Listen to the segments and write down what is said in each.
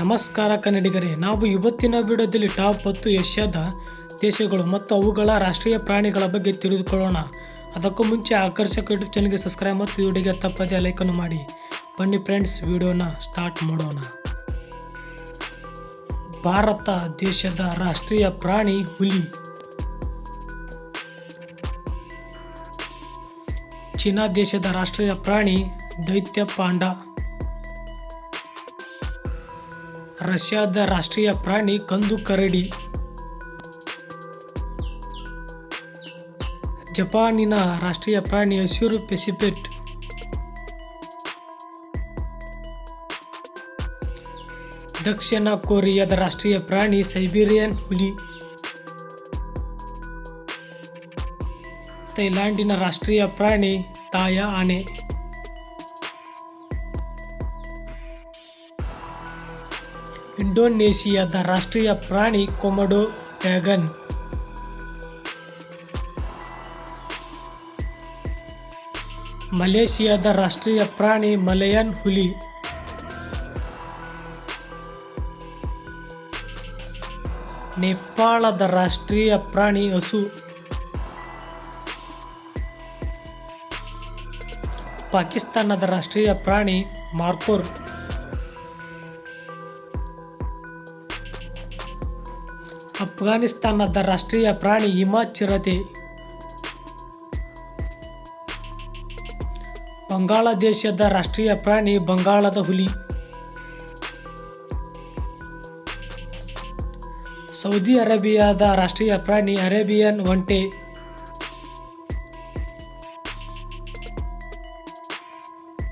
ನಮಸ್ಕಾರ ಕನ್ನಡಿಗರೇ, ನಾವು ಇವತ್ತಿನ ವಿಡಿಯೋದಲ್ಲಿ ಟಾಪ್ ಹತ್ತು ಏಷ್ಯಾದ ದೇಶಗಳು ಮತ್ತು ಅವುಗಳ ರಾಷ್ಟ್ರೀಯ ಪ್ರಾಣಿಗಳ ಬಗ್ಗೆ ತಿಳಿದುಕೊಳ್ಳೋಣ. ಅದಕ್ಕೂ ಮುಂಚೆ ಆಕರ್ಷಕ ಯೂಟ್ಯೂಬ್ ಚಾನಲ್ಗೆ ಸಬ್ಸ್ಕ್ರೈಬ್ ಮತ್ತು ವಿಡಿಯೋಗೆ ತಪ್ಪದೆ ಲೈಕನ್ನು ಮಾಡಿ. ಬನ್ನಿ ಫ್ರೆಂಡ್ಸ್ ವಿಡಿಯೋನ ಸ್ಟಾರ್ಟ್ ಮಾಡೋಣ. ಭಾರತ ದೇಶದ ರಾಷ್ಟ್ರೀಯ ಪ್ರಾಣಿ ಹುಲಿ. ಚೀನಾ ದೇಶದ ರಾಷ್ಟ್ರೀಯ ಪ್ರಾಣಿ ದೈತ್ಯ ಪಾಂಡ. ರಷ್ಯಾದ ರಾಷ್ಟ್ರೀಯ ಪ್ರಾಣಿ ಕಂದು ಕರಡಿ. ಜಪಾನಿನ ರಾಷ್ಟ್ರೀಯ ಪ್ರಾಣಿ ಹಸಿರು ಪೆಸಿಫಿಟ್ ದಕ್ಷಿಣ ಕೊರಿಯಾದ ರಾಷ್ಟ್ರೀಯ ಪ್ರಾಣಿ ಸೈಬೀರಿಯನ್ ಹುಲಿ. ಥೈಲ್ಯಾಂಡಿನ ರಾಷ್ಟ್ರೀಯ ಪ್ರಾಣಿ ತಾಯ ಆನೆ. ಇಂಡೋನೇಷಿಯಾದ ರಾಷ್ಟ್ರೀಯ ಪ್ರಾಣಿ ಕೊಮಡೊ ಡ್ರ್ಯಾಗನ್. ಮಲೇಷಿಯಾದ ರಾಷ್ಟ್ರೀಯ ಪ್ರಾಣಿ ಮಲಯನ್ ಹುಲಿ. ನೇಪಾಳದ ರಾಷ್ಟ್ರೀಯ ಪ್ರಾಣಿ ಹಸು. ಪಾಕಿಸ್ತಾನದ ರಾಷ್ಟ್ರೀಯ ಪ್ರಾಣಿ ಮಾರ್ಕೋರ್. ಅಫ್ಘಾನಿಸ್ತಾನದ ರಾಷ್ಟ್ರೀಯ ಪ್ರಾಣಿ ಹಿಮ ಚಿರತೆ. ಬಂಗಾಳದೇಶದ ರಾಷ್ಟ್ರೀಯ ಪ್ರಾಣಿ ಬಂಗಾಳದ ಹುಲಿ. ಸೌದಿ ಅರೇಬಿಯಾದ ರಾಷ್ಟ್ರೀಯ ಪ್ರಾಣಿ ಅರೇಬಿಯನ್ ಒಂಟೆ.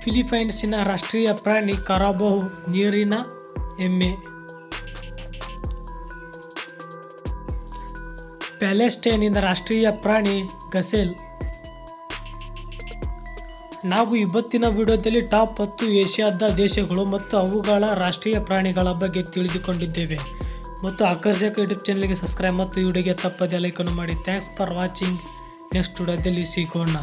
ಫಿಲಿಪೈನ್ಸಿನ ರಾಷ್ಟ್ರೀಯ ಪ್ರಾಣಿ ಕರಾಬಹು ನೀರಿನ ಎಮ್ಮೆ. ಪ್ಯಾಲೆಸ್ಟೈನಿನ ರಾಷ್ಟ್ರೀಯ ಪ್ರಾಣಿ ಗಸೆಲ್. ನಾವು ಇವತ್ತಿನ ವಿಡಿಯೋದಲ್ಲಿ ಟಾಪ್ ಹತ್ತು ಏಷ್ಯಾದ ದೇಶಗಳು ಮತ್ತು ಅವುಗಳ ರಾಷ್ಟ್ರೀಯ ಪ್ರಾಣಿಗಳ ಬಗ್ಗೆ ತಿಳಿದುಕೊಂಡಿದ್ದೇವೆ. ಮತ್ತು ಆಕರ್ಷಕ ಯೂಟ್ಯೂಬ್ ಚಾನಲ್ಗೆ ಸಬ್ಸ್ಕ್ರೈಬ್ ಮತ್ತು ವಿಡಿಯೋಗೆ ತಪ್ಪದೆ ಲೈಕನ್ನು ಮಾಡಿ. ಥ್ಯಾಂಕ್ಸ್ ಫಾರ್ ವಾಚಿಂಗ್ ನೆಕ್ಸ್ಟ್ ವಿಡಿಯೋದಲ್ಲಿ ಸಿಗೋಣ.